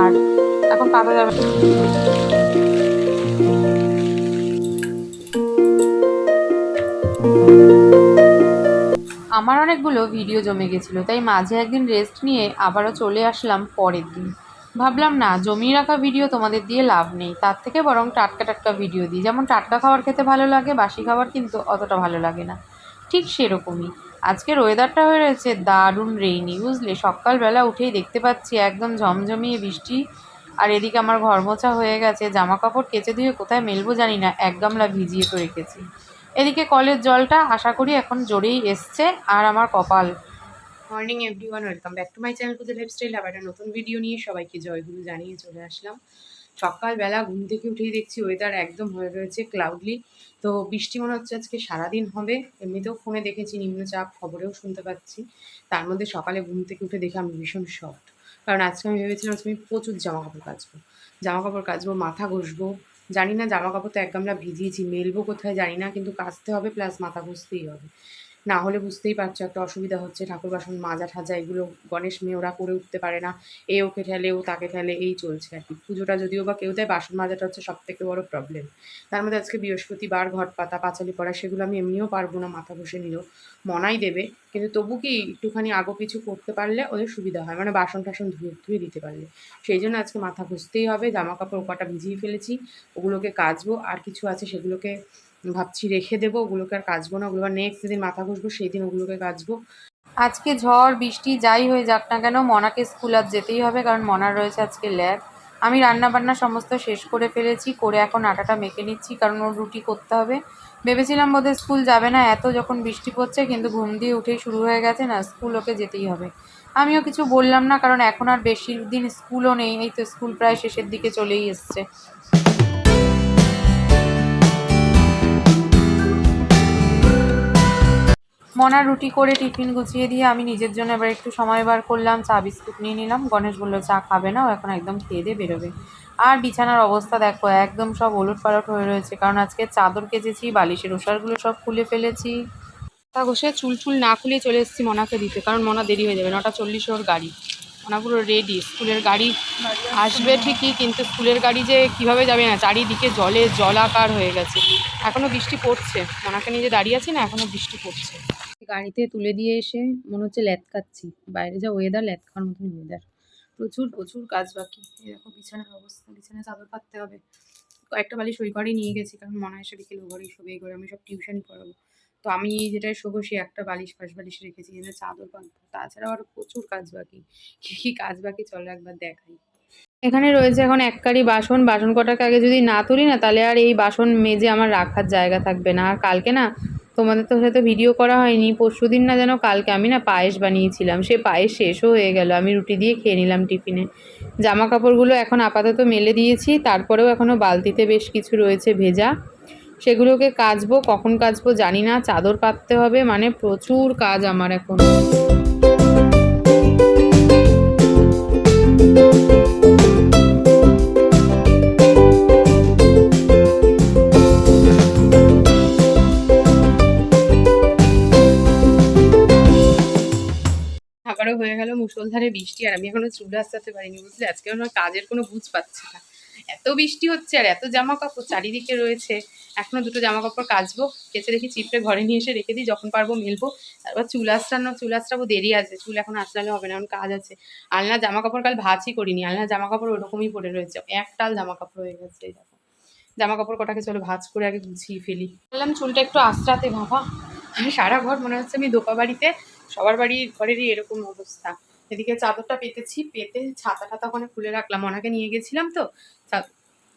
আর এখন পাতা যাবে। আমার অনেকগুলো ভিডিও জমে গেছিল, তাই মাঝে একদিন রেস্ট নিয়ে আবারও চলে আসলাম পরের দিন। ভাবলাম, না, জমিয়ে রাখা ভিডিও তোমাদের দিয়ে লাভ নেই। তার থেকে বরং টাটকা টাটকা ভিডিও দিই। যেমন টাটকা খাবার খেতে ভালো লাগে, বাসি খাবার কিন্তু অতটা ভালো লাগে না। ঠিক সেরকমই। আজকের ওয়েদারটা হয়ে রয়েছে দারুণ রেইনি বুঝলে? সকালবেলা উঠেই দেখতে পাচ্ছি একদম ঝমঝমিয়ে বৃষ্টি। আর এদিকে আমার ঘর মোছা হয়ে গেছে জামা কাপড় কেচে ধুয়ে কোথায় মেলবো জানি না, এক গামলা ভিজিয়ে তো রেখেছি। এদিকে কলের জলটা আশা করি এখন জোরেই এসছে, আর আমার কপাল। Morning everyone welcome back to my channel Puja lifestyle আবার একটা নতুন ভিডিও নিয়ে সবাইকে জয়গুরু জানিয়ে চলে আসলাম। সকালবেলা ঘুম থেকে উঠেই দেখছি ওয়েদার একদম হয়ে রয়েছে ক্লাউডলি তো বৃষ্টি মনে হচ্ছে আজকে সারাদিন হবে, এমনিতেও ফোনে দেখেছি, নিম্নচাপ খবরেও শুনতে পাচ্ছি। তার মধ্যে সকালে ঘুম থেকে উঠে দেখে আমি ভীষণ শক্ট কারণ আজকে আমি ভেবেছিলাম আমি প্রচুর জামা কাপড় কাচবো। জামা কাপড় কাচবো, মাথা ঘষবো, জানি না জামা কাপড় তো এক গামলা ভিজিয়েছি, মেলবো কোথায় জানি না, কিন্তু কাচতে হবে প্লাস মাথা ঘষতেই হবে। না হলে বুঝতেই পারছ, একটা অসুবিধা হচ্ছে। ঠাকুর বাসন মাজা ঠাজা এগুলো গণেশ মেয়ে ওরা করে উঠতে পারে না। এ ওকে ঠেলে, ও তাকে ঠেলে, এই চলছে আর কি। পুজোটা যদিও বা কেউ দেয় বাসন মাজাটা হচ্ছে সব থেকে বড় প্রবলেম তার মধ্যে আজকে বৃহস্পতিবার, ঘট পাতা, পাঁচালি পড়া, সেগুলো আমি এমনিও পারব না, মাথা ঘষে নিলেও মনাই দেবে, কিন্তু তবু কি একটুখানি আগো পিছু করতে পারলে ওদের সুবিধা হয়। মানে বাসন টাসন ধুয়ে ধুয়ে দিতে পারলে। সেই জন্য আজকে মাথা ঘষতেই হবে জামা কাপড় কটা ভিজিয়ে ফেলেছি, ওগুলোকে কাচবো, আর কিছু আছে সেগুলোকে ভাবছি রেখে দেবো, ওগুলোকে আর কাচবো না, ওগুলো নেক্সট যেদিন মাথা ঘষবো সেই দিন ওগুলোকে কাচবো। আজকে ঝড়, বৃষ্টি, যাই হয়ে যাক না কেন, মনাকে স্কুল আজ যেতেই হবে, কারণ মনার রয়েছে আজকে ল্যাব আমি রান্না বান্না সমস্ত শেষ করে ফেলেছি, করে এখন আটাটা মেখে নিচ্ছি, কারণ ওর রুটি করতে হবে। ভেবেছিলাম বোধহয় স্কুল যাবে না, এত যখন বৃষ্টি পড়ছে, কিন্তু ঘুম দিয়ে উঠেই শুরু হয়ে গেছে, না, স্কুল ওকে যেতেই হবে। আমিও কিছু বললাম না, কারণ এখন আর বেশি দিন স্কুলও নেই, এই তো স্কুল প্রায় শেষের দিকে চলেই এসছে। মনা রুটি করে টিফিন গুছিয়ে দিয়ে আমি নিজের জন্য এবার একটু সময় বার করলাম, চা, বিস্কুট নিয়ে নিলাম। গণেশ বলল, চা খাবে না, ও এখন একদম খেয়ে দিয়ে বেরোবে। আর বিছানার অবস্থা দেখো, একদম সব ওলট পালট হয়ে রয়েছে, কারণ আজকে চাদর কেচেছি, বালিশের ওষারগুলো সব খুলে ফেলেছি। তা ঘষে চুল চুল না খুলে চলে এসেছি মনাকে দিতে, কারণ মনা দেরি হয়ে যাবে, নটা চল্লিশে ওর গাড়ি। মনা পুরো রেডি স্কুলের গাড়ি আসবে ঠিকই, কিন্তু স্কুলের গাড়ি যে কীভাবে যাবে না, চারিদিকে জলে জলাকার হয়ে গেছে। এখনও বৃষ্টি পড়ছে, মনাকে নিয়ে যে দাঁড়িয়ে আছি না এখনও বৃষ্টি পড়ছে। গাড়িতে তুলে দিয়ে এসে মনে হচ্ছে ল্যাদ খাচ্ছি। বাইরে যা ওয়েদার ল্যাদ খাওয়ার মতন ওয়েদার প্রচুর প্রচুর কাজ বাকি। এরকম বিছানার অবস্থা, বিছানায় চাদর পাততে হবে। কয়েকটা বালিশ ওই ঘরেই নিয়ে গেছি, কারণ মনে হয় এসে বিকেল ঘরেই শোবে ঘরে আমি সব টিউশনই পড়াবো। তো আমি যেটায় শোবো সে একটা বালিশ, পাশ বালিশ রেখেছি যেটা চাদর পাতবো। তাছাড়াও আরও প্রচুর কাজ বাকি। কী কী কাজ বাকি চলো একবার দেখাই। এখানে রয়েছে এখন এক কারি বাসন। বাসন কটাকে আগে যদি না তুলি না, তাহলে আর এই বাসন মেজে আমার রাখার জায়গা থাকবে না। আর কালকে না তোমাদের তো সাথে ভিডিও করা হয়নি। পরশু দিন না যেন কালকে আমি না পায়েস বানিয়েছিলাম। সে পায়েস শেষও হয়ে গেল। আমি রুটি দিয়ে খেয়ে নিলাম টিফিনে। জামা কাপড়গুলো এখন আপাতত মেলে দিয়েছি। তারপরেও এখনও বালতিতে বেশ কিছু রয়েছে ভেজা। সেগুলোকে কাচবো। কখন কাচবো জানি না। চাদর পাততে হবে। মানে প্রচুর কাজ আমার এখন। মুসলধারে বৃষ্টি, আর আমি এখনও চুল আসাতে পারিনি, বুঝলে? আজকে আমার কাজের কোনো বুঝ পাচ্ছি না। এত বৃষ্টি হচ্ছে, আর এত জামা কাপড় চারিদিকে রয়েছে। এখনও দুটো জামা কাপড় কাচবো, কেচে রেখে চিপড়ে ঘরে নিয়ে এসে রেখে দিই, যখন পারব মেলবো। তারপর চুল আসানো চুল আসাবো দেরি আছে, চুল এখন আসলালে হবে না, এখন কাজ আছে। আলনা জামা কাপড় কাল ভাজই করিনি, আলনা জামা কাপড় ওরকমই পড়ে রয়েছে একটাল জামা কাপড় হয়ে গেছে জামা কাপড় কটাকে চলো ভাজ করে আগে গুছিয়ে ফেলি। বললাম, চুলটা একটু আস্রাতে বাবা। আমি সারা ঘর মনে হচ্ছে আমি দোকা বাড়িতে সবার বাড়ি, ঘরেরই এরকম অবস্থা। এদিকে চাদরটা পেতেছি, পেতে ছাতাটা তখন খুলে রাখলাম। ওনাকে নিয়ে গেছিলাম তো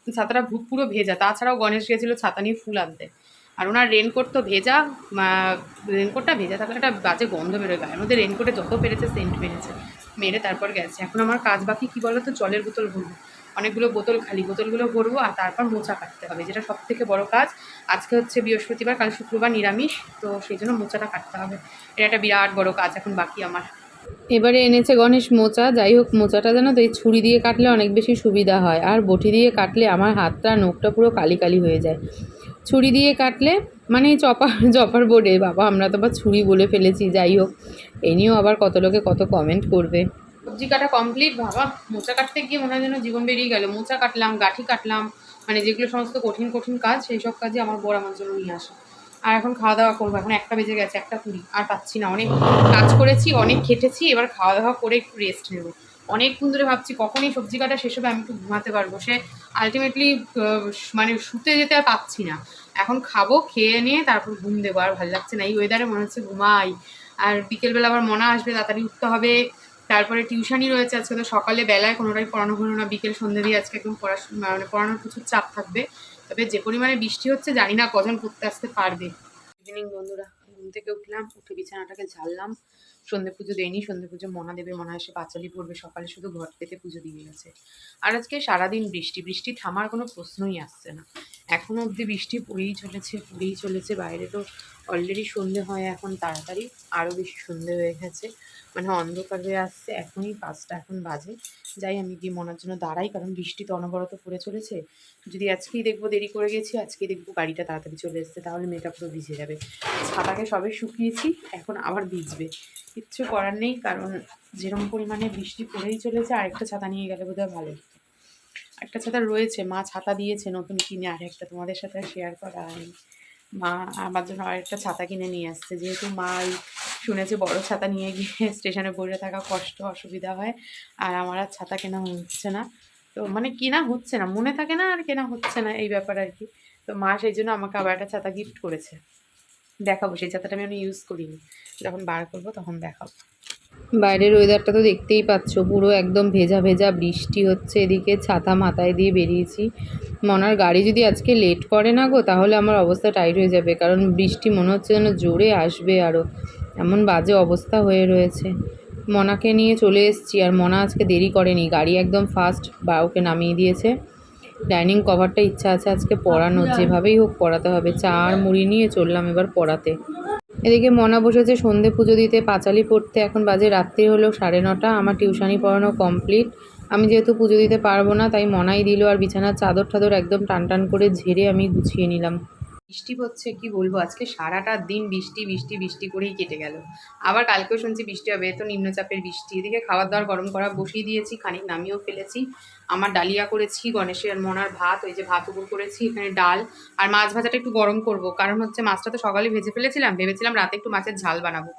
ছাতাটা পুরো ভেজা। তাছাড়াও গণেশ গেছিল ছাতা নিয়ে ফুল আনতে। আর ওনার রেনকোট তো ভেজা রেনকোটটা ভেজা থাকলে একটা বাজে গন্ধ বেরোয় গায়ের মধ্যে। রেনকোটে যত পেরেছে সেন্ট পেরেছে। মেরে তারপর গেছে। এখন আমার কাজ বাকি, কী বলো তো জলের বোতল ভরবো। অনেকগুলো বোতল খালি, বোতলগুলো ভরবো আর তারপর মোচা কাটতে হবে, যেটা সব থেকে বড় কাজ। আজকে হচ্ছে বৃহস্পতিবার, কাল শুক্রবার নিরামিষ, তো সেই জন্য মোচাটা কাটতে হবে। এটা একটা বিরাট বড় কাজ এখন বাকি আমার। এবারে এনেছে গণেশ মোচা, যাই হোক মোচাটা জানো তো এই ছুরি দিয়ে কাটলে অনেক বেশি সুবিধা হয়। আর বটি দিয়ে কাটলে আমার হাতটা, নোখটা পুরো কালি কালি হয়ে যায়। ছুরি দিয়ে কাটলে মানে চপার চপার বোর্ডে, বাবা আমরা তো আবার ছুরি বলে ফেলেছি, যাই হোক। এ নিয়েও আবার কত লোকে কত কমেন্ট করবে। সবজি কাটা কমপ্লিট বাবা, মোচা কাটতে গিয়ে মনে হয় যেন জীবন বেরিয়ে গেল। মোচা কাটলাম, গাঠি কাটলাম মানে যেগুলো সমস্ত কঠিন কঠিন কাজ, সেই সব কাজে আমার বর আমার জন্য নিয়ে আসে। আর এখন খাওয়া দাওয়া করব। এখন একটা বেজে গেছে, একটা কুড়ি, আর পাচ্ছি না। অনেক কাজ করেছি, অনেক খেটেছি, এবার খাওয়া দাওয়া করে একটু রেস্ট নেব। অনেকক্ষণ ধরে ভাবছি কখনই সবজি কাটা শেষ হবে, আমি একটু ঘুমাতে পারব। সে আলটিমেটলি মানে শুতে যেতে আর পাচ্ছি না। এখন খাব, খেয়ে নিয়ে তারপর ঘুম দেবো, আর ভালো লাগছে না। এই ওয়েদারে মনে হচ্ছে ঘুমাই। আর বিকেলবেলা আবার মনা আসবে, তাড়াতাড়ি উঠতে হবে। তারপরে টিউশনই রয়েছে আজকে, তো সকালে বেলায় কোনোটাই পড়ানো হলো না। বিকেল সন্ধ্যে দিয়ে আজকে একদম পড়াশোনা মানে পড়ানোর প্রচুর চাপ থাকবে। তবে যে পরিমাণে বৃষ্টি হচ্ছে, জানি না কজন পড়তে আসতে পারবে। ইভিনিং বন্ধুরা, ঘুম থেকে উঠলাম, উঠে বিছানাটাকে ঝাড়লাম। সন্ধে পুজো দেয়নি, সন্ধে পুজো মনা দেবে, মনে হয় সে পাঁচালি পড়বে, সকালে শুধু ঘট পেতে পুজো দিয়ে গেছে। আর আজকে সারাদিন বৃষ্টি বৃষ্টি থামার কোনো প্রশ্নই আসছে না। এখনও অবধি বৃষ্টি পড়েই চলেছে পড়েই চলেছে, বাইরে তো অলরেডি সন্ধে হয় এখন তাড়াতাড়ি আরও বেশি সন্ধে হয়ে গেছে। মানে অন্ধকার হয়ে আসছে, এখনই পাঁচটা, এখন বাজে। যাই, আমি গিয়ে মনার জন্য দাঁড়াই, কারণ বৃষ্টি তো অনবরত পড়ে চলেছে। যদি আজকেই দেখব দেরি করে গেছি আজকেই দেখব গাড়িটা তাড়াতাড়ি চলে এসছে, তাহলে মেয়েটা পুরো ভিজে যাবে। ছাতাকে সবে শুকিয়েছি, এখন আবার ভিজবে। কিচ্ছু করার নেই, কারণ যেরকম পরিমাণে বৃষ্টি পড়েই চলেছে, আরেকটা ছাতা নিয়ে গেলে বোধহয় ভালো। একটা ছাতা রয়েছে, মা ছাতা দিয়েছে নতুন কিনে, আর একটা তোমাদের সাথে শেয়ার করা হয়নি। মা আমার জন্য আরেকটা ছাতা কিনে নিয়ে আসছে। যেহেতু মা শুনেছে বড় ছাতা নিয়ে গিয়ে স্টেশনে বসে থাকা কষ্ট, অসুবিধা হয়, আর আমার আর ছাতা কেনা হচ্ছে না। তো মানে কেনা হচ্ছে না, মনে থাকে না আর কেনা হচ্ছে না এই ব্যাপার আর কি। তো মা সেই জন্য আমাকে আবার একটা ছাতা গিফট করেছে। দেখাবো, সেই ছাতাটা আমি আমি ইউজ করিনি। যখন বার করব তখন দেখাবো। বাইরের ওয়েদারটা তো দেখতেই পাচ্ছ পুরো একদম ভেজা ভেজা বৃষ্টি হচ্ছে এদিকে ছাতা মাথায় দিয়ে বেরিয়েছি। মনার গাড়ি যদি আজকে লেট করে না গো তাহলে আমার অবস্থা টাইট হয়ে যাবে কারণ বৃষ্টি মনে হচ্ছে যেন জোরে আসবে আরও এমন বাজে অবস্থা হয়ে রয়েছে। মনাকে নিয়ে চলে এসেছি আর মনা আজকে দেরি করেনি গাড়ি একদম ফাস্ট বা ওকে নামিয়ে দিয়েছে। ডাইনিং কভারটা ইচ্ছা আছে আজকে পড়ানোর যেভাবেই হোক পড়াতে হবে চা আর মুড়ি নিয়ে চললাম এবার পড়াতে এদিকে মনা বসেছে, সন্ধে পুজো দিতে, পাঁচালি পড়তে। এখন বাজে রাত্রি হলো সাড়ে নটা, আমার টিউশনি পড়ানো কমপ্লিট। আমি যেহেতু পুজো দিতে পারব না, তাই মনাই দিল আর বিছানার চাদর টাদর একদম টান টান করে ঝেড়ে আমি গুছিয়ে নিলাম। বৃষ্টি হচ্ছে, কি বলব? আজকে সারাটা দিন বৃষ্টি বৃষ্টি বৃষ্টি করেই কেটে গেল। আবার কালকেও শুনছি বৃষ্টি হবে তো নিম্নচাপের বৃষ্টি। এদিকে খাবার দাবার গরম করা বসিয়ে দিয়েছি, খানিক নামিয়েও ফেলেছি। আমার ডালিয়া করেছি, গণেশের মনার ভাত, ওই যে ভাত উপর করেছি, এখানে ডাল। আর মাছ ভাজাটা একটু গরম করব, কারণ হচ্ছে মাছটা তো সকালে ভেজে ফেলেছিলাম, ভেবেছিলাম রাতে একটু মাছের ঝাল বানাবো।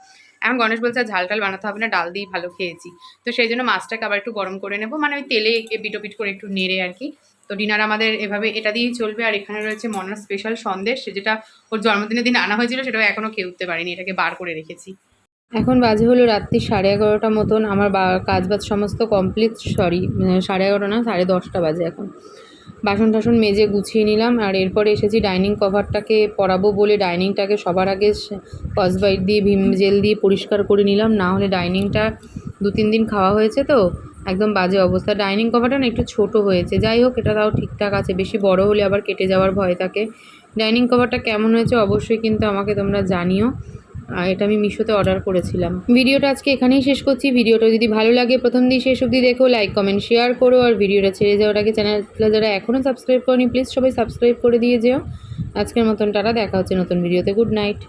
এখন গণেশ বলছে ঝাল টাল বানাতে হবে না, ডাল দিয়েই ভালো খেয়েছি। তো সেই জন্য মাছটাকে আবার একটু গরম করে নেব। মানে ওই তেলে পিটো পিট করে একটু নেড়ে আর কি। তো ডিনার আমাদের এভাবে এটা দিয়েই চলবে। আর এখানে রয়েছে মনার স্পেশাল সন্দেশ, যেটা ওর জন্মদিনের দিন আনা হয়েছিল, সেটাও এখনও খেয়ে উঠতে পারিনি। এটাকে বার করে রেখেছি। এখন বাজে হলো রাত্রি সাড়ে এগারোটা মতন। আমার কাজ বাজ সমস্ত কমপ্লিট সরি সাড়ে এগারোটা না, সাড়ে দশটা বাজে এখন। বাসন টাসন মেজে গুছিয়ে নিলাম আর এরপরে এসেছি ডাইনিং কভারটাকে পরাবো বলে ডাইনিংটাকে সবার আগে কসবাইট দিয়ে ভিম জেল দিয়ে পরিষ্কার করে নিলাম। না হলে ডাইনিংটা দু তিন দিন খাওয়া হয়েছে তো, একদম বাজে অবস্থা। ডাইনিং কভারটা না একটু ছোট হয়েছে। যাই হোক, এটা তাও ঠিকঠাক আছে। বেশি বড় হলে আবার কেটে যাওয়ার ভয় থাকে। ডাইনিং কভারটা কেমন হয়েছে অবশ্যই কিন্তু আমাকে তোমরা জানিও। আর এটা আমি মিশোতে অর্ডার করেছিলাম। ভিডিওটা আজকে এখানেই শেষ করছি। ভিডিওটা যদি ভালো লাগে প্রথম দিয়ে শেষ অবধি দেখো লাইক কমেন্ট শেয়ার করো, আর ভিডিওটা ছেড়ে যাওয়ার আগে চ্যানেলটা যারা এখনও সাবস্ক্রাইব করনি প্লিজ সবাই সাবস্ক্রাইব করে দিয়ে যেও। আজকের মতন টাটা, দেখা হচ্ছে নতুন ভিডিওতে। Good night